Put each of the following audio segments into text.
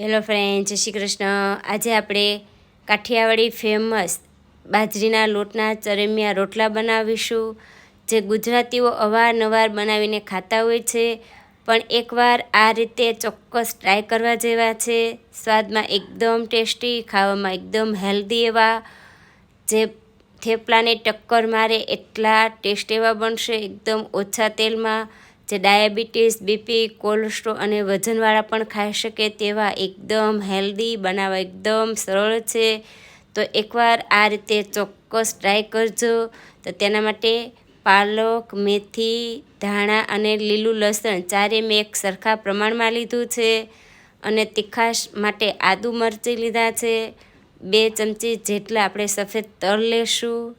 Hello friend જય શ્રી કૃષ્ણ. આજે આપણે કાઠિયાવાડી ફેમસ બાજરીના લોટના ચરમિયા રોટલા બનાવીશું. જે ગુજરાતીઓ અવારનવાર બનાવીને ખાતા હોય છે, પણ એકવાર આ રીતે ચોક્કસ ટ્રાય કરવા જેવા છે. સ્વાદમાં એકદમ ટેસ્ટી, ખાવામાં એકદમ હેલ્ધી એવા. જે થેપલાને ટક્કર મારે એટલા ટેસ્ટ એવા બનશે, એકદમ ઓછા તેલમાં. જે ડાયાબિટીસ, બીપી, કોલેસ્ટ્રોલ અને વજનવાળા પણ ખાઈ શકે તેવા એકદમ હેલ્ધી બનાવવા એકદમ સરળ છે. તો એકવાર આ રીતે ચોક્કસ ટ્રાય કરજો. તો તેના માટે પાલક, મેથી, ધાણા અને લીલું લસણ ચારે મેં એક સરખા પ્રમાણમાં લીધું છે અને તીખાશ માટે આદુ મરચી લીધા છે. બે ચમચી જેટલા આપણે સફેદ તલ લેશું.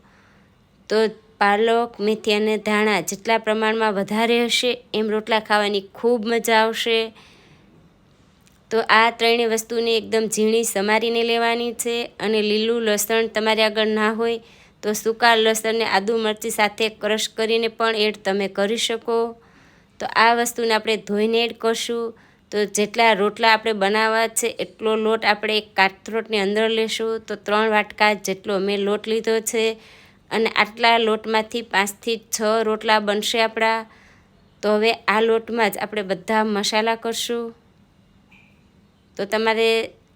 તો પાલક, મેથી અને ધાણા જેટલા પ્રમાણમાં વધારે હશે, એમ રોટલા ખાવાની ખૂબ મજા આવશે. તો આ ત્રણેય વસ્તુને એકદમ ઝીણી સમારીને લેવાની છે અને લીલું લસણ તમારે આગળ ના હોય તો સૂકા લસણને આદુ મરચી સાથે ક્રશ કરીને પણ એડ તમે કરી શકો. તો આ વસ્તુને આપણે ધોઈને એડ કરશું. તો જેટલા રોટલા આપણે બનાવવા છે એટલો લોટ આપણે એક કાથરોટની અંદર લેશું. તો ત્રણ વાટકા જેટલો મેં લોટ લીધો છે. અને આટલા લોટમાંથી પાંચથી છ રોટલા બનશે આપણા. તો હવે આ લોટમાં જ આપણે બધા મસાલા કરશું. તો તમારે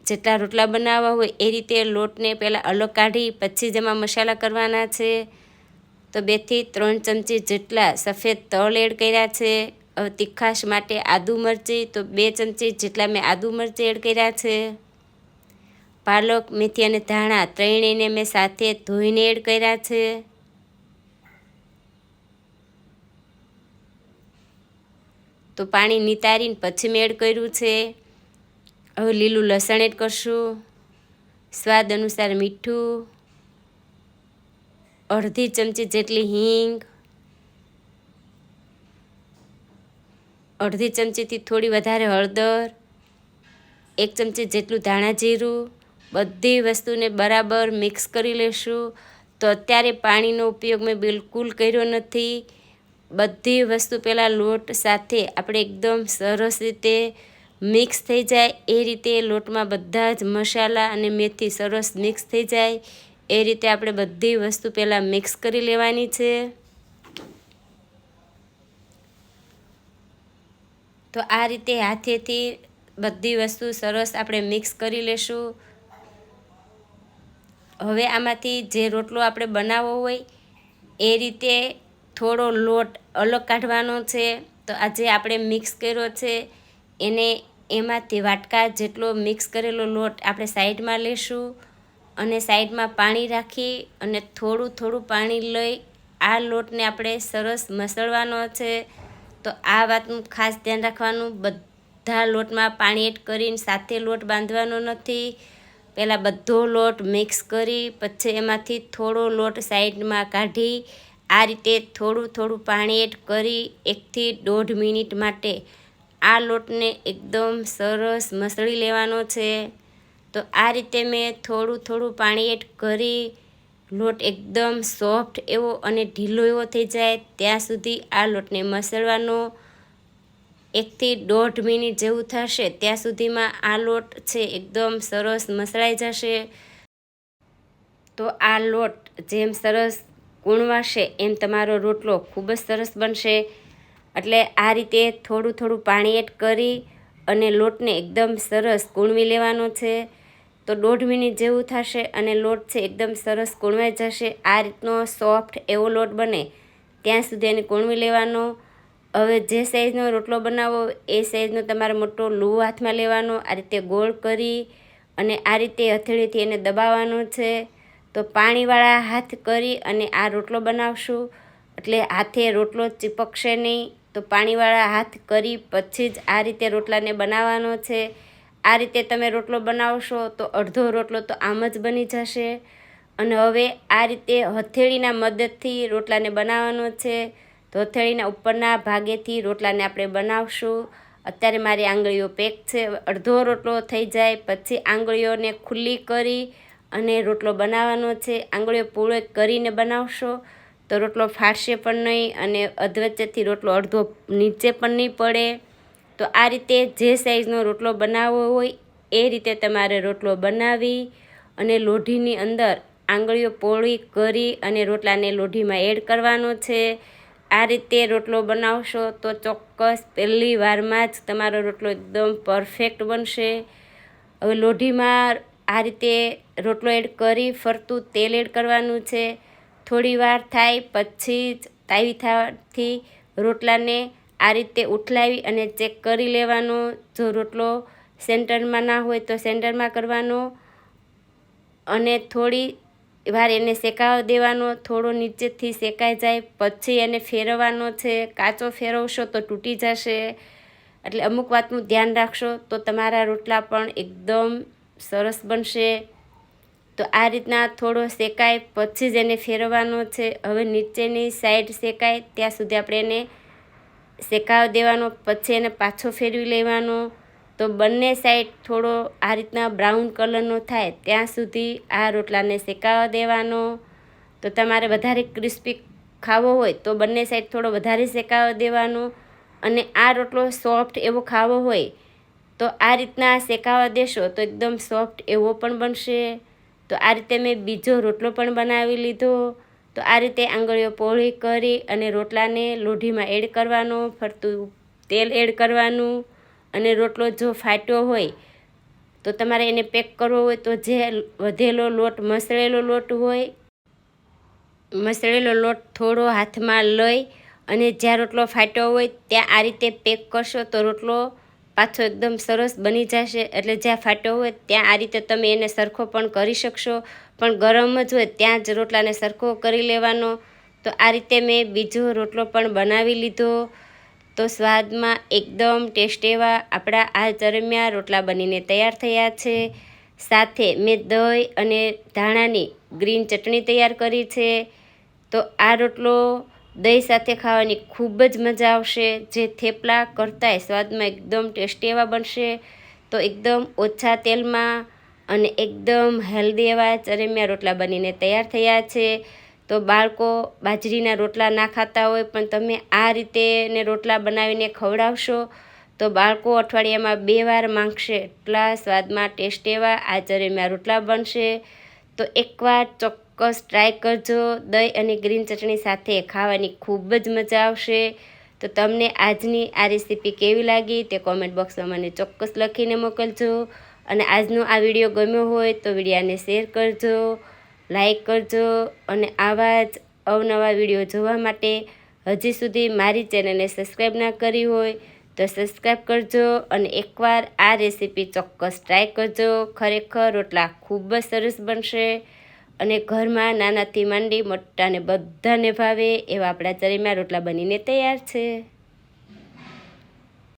જેટલા રોટલા બનાવવા હોય એ રીતે લોટને પહેલાં અલગ કાઢી, પછી જેમાં મસાલા કરવાના છે. તો બેથી ત્રણ ચમચી જેટલા સફેદ તલ એડ કર્યા છે. તીખાશ માટે આદુ મરચી, તો બે ચમચી જેટલા મેં આદુ મરચી એડ કર્યા છે. પાલક મેથી અને ધાણા ત્રણેયને મેં સાથે ધોઈને એડ કર્યા છે. તો પાણી નિતારીને પછી મેં એડ કર્યું છે. હવે લીલું લસણ એડ કરશું. સ્વાદ અનુસાર મીઠું. અડધી ચમચી જેટલી હિંગ. અડધી ચમચીથી થોડી વધારે હળદર. એક ચમચી જેટલું ધાણા જીરું. બધી વસ્તુને બરાબર મિક્સ કરી લેશું. તો અત્યારે પાણીનો ઉપયોગ મેં બિલકુલ કર્યો નથી. બધી વસ્તુ પહેલાં લોટ સાથે આપણે એકદમ સરસ રીતે મિક્સ થઈ જાય. એ રીતે લોટમાં બધા જ મસાલા અને મેથી સરસ મિક્સ થઈ જાય. એ રીતે આપણે બધી વસ્તુ પહેલાં મિક્સ કરી લેવાની છે. તો આ રીતે હાથેથી બધી વસ્તુ સરસ આપણે મિક્સ કરી લેશું. હવે આમાંથી જે રોટલો આપણે બનાવવો હોય, એ રીતે થોડો લોટ અલગ કાઢવાનો છે. તો આજે આપણે મિક્સ કર્યો છે, એને એમાંથી વાટકા જેટલો મિક્સ કરેલો લોટ આપણે સાઈડમાં લેશું અને સાઈડમાં પાણી રાખી અને થોડું થોડું પાણી લઈ આ લોટને આપણે સરસ મસળવાનો છે. તો આ વાતનું ખાસ ધ્યાન રાખવાનું. બધા લોટમાં પાણી એડ કરીને સાથે લોટ બાંધવાનો નથી. પહેલાં બધો લોટ મિક્સ કરી, પછી એમાંથી થોડો લોટ સાઈડમાં કાઢી, આ રીતે થોડું થોડું પાણી એડ કરી, એકથી દોઢ મિનિટ માટે આ લોટને એકદમ સરસ મસળી લેવાનો છે. તો આ રીતે મેં થોડું થોડું પાણી એડ કરી, લોટ એકદમ સોફ્ટ એવો અને ઢીલો એવો થઈ જાય, ત્યાં સુધી આ લોટને મસળવાનો એકથી દોઢ મિનિટ જેવું થશે. ત્યાં સુધીમાં આ લોટ છે એકદમ સરસ મસળાઈ જશે. તો આ લોટ જેમ સરસ કૂણવાશે એમ તમારો રોટલો ખૂબ જ સરસ બનશે. એટલે આ રીતે થોડું થોડું પાણી એડ કરી અને લોટને એકદમ સરસ કૂણવી લેવાનો છે. તો દોઢ મિનિટ જેવું થશે અને લોટ છે એકદમ સરસ કૂણવાઈ જશે. આ રીતનો સોફ્ટ એવો લોટ બને. ત્યાં સુધી એને કૂણવી લેવાનો. હવે જે સાઈઝનો રોટલો બનાવો, એ સાઈઝનો તમારે મોટો લૂ હાથમાં લેવાનો, આ રીતે ગોળ કરી અને આ રીતે હથેળીથી એને દબાવવાનો છે. તો પાણીવાળા હાથ કરી અને આ રોટલો બનાવશું. એટલે હાથે રોટલો ચીપકશે નહીં. તો પાણીવાળા હાથ કરી પછી જ આ રીતે રોટલાને બનાવવાનો છે. આ રીતે તમે રોટલો બનાવશો તો અડધો રોટલો તો આમ જ બની જશે. અને હવે આ રીતે હથેળીના મદદથી રોટલાને બનાવવાનો છે. તો ઉપરના ભાગેથી રોટલાને આપણે બનાવશું. અત્યારે મારી આંગળીઓ પેક છે. અડધો રોટલો થઈ જાય, પછી આંગળીઓને ખુલ્લી કરી અને રોટલો બનાવવાનો છે. આંગળીઓ પૂળો કરીને બનાવશો તો રોટલો ફાટશે પણ નહીં અને અધવચ્ચેથી રોટલો અડધો નીચે પણ નહીં પડે. તો આ રીતે જે સાઈઝનો રોટલો બનાવવો હોય એ રીતે તમારે રોટલો બનાવી અને લોઢીની અંદર આંગળીઓ પોળી કરી અને રોટલાને લોઢીમાં એડ કરવાનો છે. આ રીતે રોટલો બનાવશો તો ચોક્કસ પહેલી વારમાં જ તમારો રોટલો એકદમ પરફેક્ટ બનશે. હવે લોઢીમાં આ રીતે રોટલો એડ કરી ફરતું તેલ એડ કરવાનું છે. થોડી વાર થાય પછી જ તાવી થવાથી રોટલાને આ રીતે ઉઠલાવી અને ચેક કરી લેવાનો. જો રોટલો સેન્ટરમાં ના હોય તો સેન્ટરમાં કરવાનો. અને થોડી વાર એને શેકાવા દેવાનો, થોડો નીચેથી શેકાઈ જાય, પછી એને ફેરવવાનો છે, કાચો ફેરવશો તો તૂટી જશે. એટલે અમુક વાતનું ધ્યાન રાખશો તો તમારા રોટલા પણ એકદમ સરસ બનશે. તો આ રીતના થોડો શેકાય, પછી જ એને ફેરવવાનો છે. હવે નીચેની સાઈડ શેકાય, ત્યાં સુધી આપણે એને શેકાવા દેવાનો, પછી એને પાછો ફેરવી લેવાનો. તો બંને સાઈડ થોડો આ રીતના બ્રાઉન કલરનો થાય ત્યાં સુધી આ રોટલાને શેકાવા દેવાનો. તો તમારે વધારે ક્રિસ્પી ખાવો હોય તો બંને સાઈડ થોડો વધારે શેકાવા દેવાનો. અને આ રોટલો સોફ્ટ એવો ખાવો હોય તો આ રીતના શેકાવા દેશો તો એકદમ સોફ્ટ એવો પણ બનશે. તો આ રીતે મેં બીજો રોટલો પણ બનાવી લીધો. તો આ રીતે આંગળીઓ પોળી કરી અને રોટલાને લોઢીમાં એડ કરવાનો, ફરતું તેલ એડ કરવાનું. અને રોટલો જો ફાટ્યો હોય, તો તમારે એને પેક કરવો હોય તો જે વધેલો લોટ, મસળેલો લોટ હોય, મસળેલો લોટ થોડો હાથમાં લઈ અને જ્યાં રોટલો ફાટ્યો હોય ત્યાં આ રીતે પેક કરશો તો રોટલો પાછો એકદમ સરસ બની જશે. એટલે જ્યાં ફાટ્યો હોય ત્યાં આ રીતે તમે એને સરખો પણ કરી શકશો. પણ ગરમ જ હોય ત્યાં જ રોટલાને સરખો કરી લેવાનો. તો આ રીતે મેં બીજો રોટલો પણ બનાવી લીધો. તો સ્વાદમાં એકદમ ટેસ્ટ એવા આપણા આ ચરમિયા રોટલા બનીને તૈયાર થયા છે. સાથે મેં દહીં અને ધાણાની ગ્રીન ચટણી તૈયાર કરી છે. તો આ રોટલો દહીં સાથે ખાવાની ખૂબ જ મજા આવશે. જે થેપલા કરતાંય સ્વાદમાં એકદમ ટેસ્ટી એવા બનશે. તો એકદમ ઓછા તેલમાં અને એકદમ હેલ્ધી એવા ચરમિયા રોટલા બનીને તૈયાર થયા છે. તો બાળકો બાજરીના રોટલા ના ખાતા હોય, પણ તમે આ રીતે ને રોટલા બનાવીને ખવડાવશો તો બાળકો અઠવાડિયામાં બે વાર માંગશે. એટલા સ્વાદમાં ટેસ્ટ એવા, આ ચરમિયા રોટલા બનશે. તો એકવાર ચોક્કસ ટ્રાય કરજો. દહીં અને ગ્રીન ચટણી સાથે ખાવાની ખૂબ જ મજા આવશે. તો તમને આજની આ રેસીપી કેવી લાગી તે કોમેન્ટ બોક્સમાં મને ચોક્કસ લખીને મોકલજો. અને આજનો આ વીડિયો ગમ્યો હોય તો વિડીયાને શેર કરજો. લાઈક કરજો અને આવા જ અવનવા વીડિયો જોવા માટે હજી સુધી મારી ચેનલને સબસ્ક્રાઈબ ના કરી હોય તો સબસ્ક્રાઈબ કરજો અને એકવાર આ રેસીપી ચોક્કસ ટ્રાય કરજો. ખરેખર રોટલા ખૂબ જ સરસ બનશે અને ઘરમાં નાનાથી માંડી મોટાને બધાને ભાવે એવા આપણા ચરીમાં રોટલા બનીને તૈયાર છે.